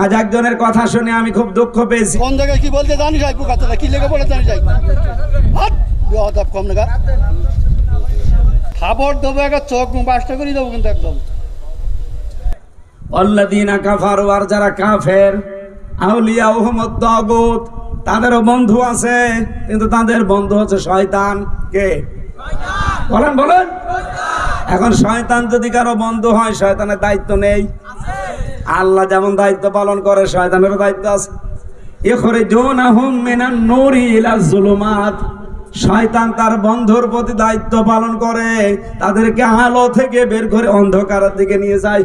আজ একজনের কথা শুনে আমি খুব দুঃখ পেয়েছি। কোন জায়গায় কি বলতে জানি যাই পোকাতে কি লেগে পড়ে জানি যাই। হাত কম না খাবার দেবো একটা চোখ বাসটা করে দেবো কিন্তু একদম। অল্লাদিনা কাফারু আর যারা কাফের আউলিয়া ওহমদ তাগুত তাদেরও বন্ধু আছে কিন্তু তাদের বন্ধু হচ্ছে শয়তান। কে? বলেন বলেন। এখন শয়তান যদি কারও বন্ধু হয় শয়তানের দায়িত্ব নেই। আল্লাহ যেমন দায়িত্ব পালন করে, শয়তানেরও দায়িত্ব আছে। শয়তান তার বন্ধুর প্রতি দায়িত্ব পালন করে, তাদেরকে আলো থেকে বের করে অন্ধকারের দিকে নিয়ে যায়।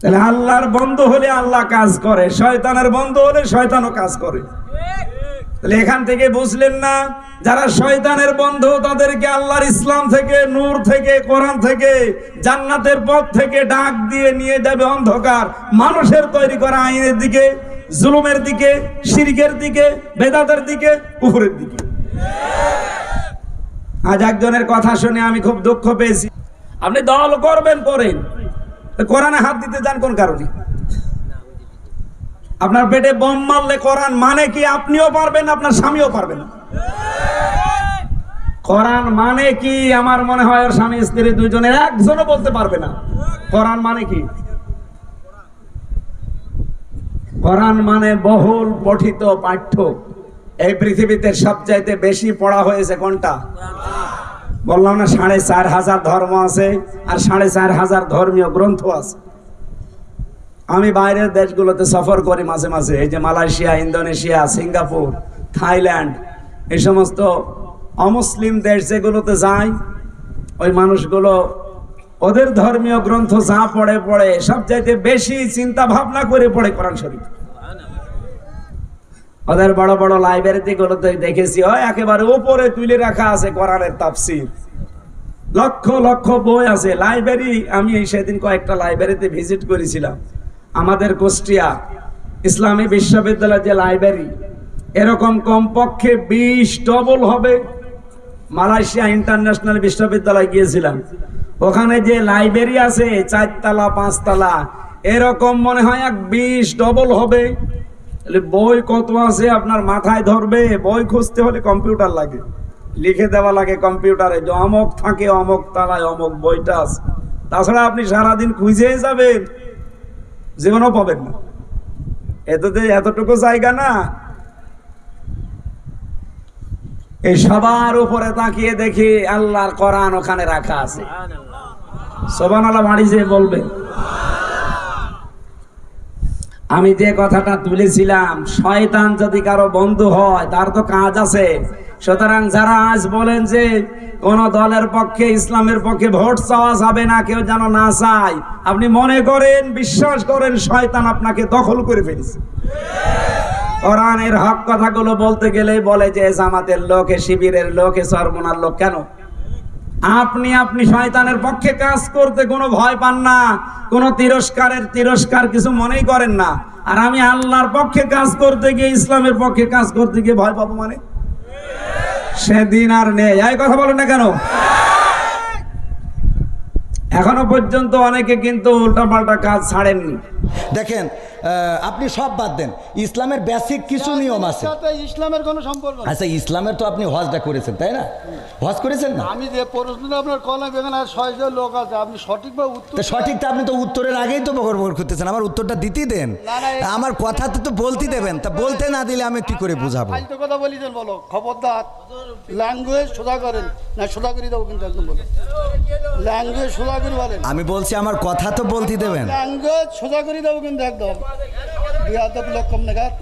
তাহলে আল্লাহর বন্ধু হলে আল্লাহ কাজ করে, শয়তানের বন্ধু হলে শয়তানও কাজ করে। তাহলে এখান থেকে বুঝলেন না, যারা শয়তানের বন্ধু, তাদেরকে আল্লাহর ইসলাম থেকে, নূর থেকে, কোরআন থেকে, জান্নাতের পথ থেকে ডাক দিয়ে নিয়ে যাবে অন্ধকার। মানুষের তৈরি করা আইনের দিকে, জুলুমের দিকে, শিরকের দিকে, বেদাতের দিকে, কুফুরের দিকে। আজ একজনের কথা শুনে আমি খুব দুঃখ পেয়েছি। আপনি দল করবেন, করেন। কোরআনে হাত দিতে যান কোন কারণে? আপনার পেটে বম মারলে কোরআন মানে কি? আপনিও পারবেন, আপনার স্বামীও পারবেন। কোরআন মানে কি? আমার মনে হয় ওর স্বামী, স্ত্রী দুইজনের একজনও বলতে পারবে না। কোরআন মানে কি? কোরআন মানে বহুল পঠিত পাঠ্য। এই পৃথিবীতে সবচাইতে বেশি পড়া হয়েছে কোনটা? বললাম না, সাড়ে চার হাজার ধর্ম আছে, আর সাড়ে চার হাজার ধর্মীয় গ্রন্থ আছে। আমি বাইরের দেশগুলোতে সফর করি মাঝে মাঝে। এই যে মালয়েশিয়া, ইন্দোনেশিয়া, সিঙ্গাপুর, থাইল্যান্ড, এই সমস্ত অমুসলিম দেশ যেগুলোতে যাই, ওই মানুষগুলো ওদের ধর্মীয় গ্রন্থ যা পড়ে পড়ে সবচাইতে বেশি চিন্তা ভাবনা করে পড়ে কোরআন শরীফ। ওদের বড় বড় লাইব্রেরিতে গুলোতে দেখেছি হয় একেবারে উপরে তুলে রাখা আছে কোরআনের তাফসির। লক্ষ লক্ষ বই আছে। লাইব্রেরি আমি সেদিন কয়েকটা লাইব্রেরিতে ভিজিট করেছিলাম। আমাদের কুষ্টিয়া ইসলামী বিশ্ববিদ্যালয়ের যে লাইব্রেরি, এরকম কমপক্ষে বিশ ডবল হবে। মালয়েশিয়া ইন্টারন্যাশনাল বিশ্ববিদ্যালয় গিয়েছিলাম। ওখানে যে লাইব্রেরি আছে, চারতলা, পাঁচতলা, এরকম মনে হয় এক বিশ ডবল হবে। বই কত আছে আপনার মাথায় ধরবে? বই খুঁজতে হলে কম্পিউটার লাগে। লিখে দেওয়া লাগে কম্পিউটারে। যে অমক থাকে, অমক তালায় অমক বইটা আছে। তাছাড়া আপনি সারাদিন খুঁজেই যাবেন। জীবনও পাবেন না। এততে এতটুকু জায়গা না। এই সবার উপরে তাকিয়ে দেখি আল্লাহর কোরআন ওখানে রাখা আছে। সোবান আল্লাহ মারি যে বলবেন। আমি যে কথাটা তুলেছিলাম, শয়তান যদি কারও বন্ধু হয়, তার তো কাজ আছে। সুতরাং যারা আজ বলেন যে কোন দলের পক্ষে, ইসলামের পক্ষে ভোট চাওয়া যাবে না, কেউ যেন না চায়, আপনি মনে করেন, বিশ্বাস করেন, শয়তান আপনাকে দখল করে ফেলেছে। কোরআনের হক কথাগুলো বলতে গেলেই বলে যে জামাতের লোক শিবিরের লোকে সরমনার লোক। কেন? আপনি আপনি শয়তানের পক্ষে কাজ করতে কোনো ভয় পান না, কোনো তিরস্কারের তিরস্কার কিছু মনেই করেন না। আর আমি আল্লাহর পক্ষে কাজ করতে গিয়ে, ইসলামের পক্ষে কাজ করতে গিয়ে ভয় পাবো মানে? সেদিন আর নেই। এই কথা বলেন না কেন? এখনও পর্যন্ত অনেকে কিন্তু উল্টাপাল্টা কাজ ছাড়েননি। দেখেন আপনি সব বাদ দেন। ইসলামের বেসিক কিছু নিয়ম আছে। ইসলামের কোনো সম্পর্ক আচ্ছা ইসলামের তো আপনি হজটা করেছেন তাই না? হজ করেছেন না? আমি যে প্রশ্নটা আপনার কলাম এখানে আর ছয়জন লোক আছে আপনি সঠিকভাবে উত্তর তো সঠিকটা আপনি তো উত্তরের আগেই তো বকর বকর করতেছেন আমার উত্তরটা দিতেই দেন। আমার কথা তো বলতে দেবেন তা বলতে না দিলে আমি কি করে বুঝাবো? কথা বলিছেন বলো খবরদার। ল্যাঙ্গুয়েজ সোজা করেন। না সোজা করে দেবো কিন্তু একদম বলো। ল্যাঙ্গুয়েজ সোজা করে বলেন। আমি বলছি আমার কথা তো বলতে দেবেন। ল্যাঙ্গুয়েজ সোজা করে দেবো কিন্তু একদম। দুই হাজার কম নাগাদ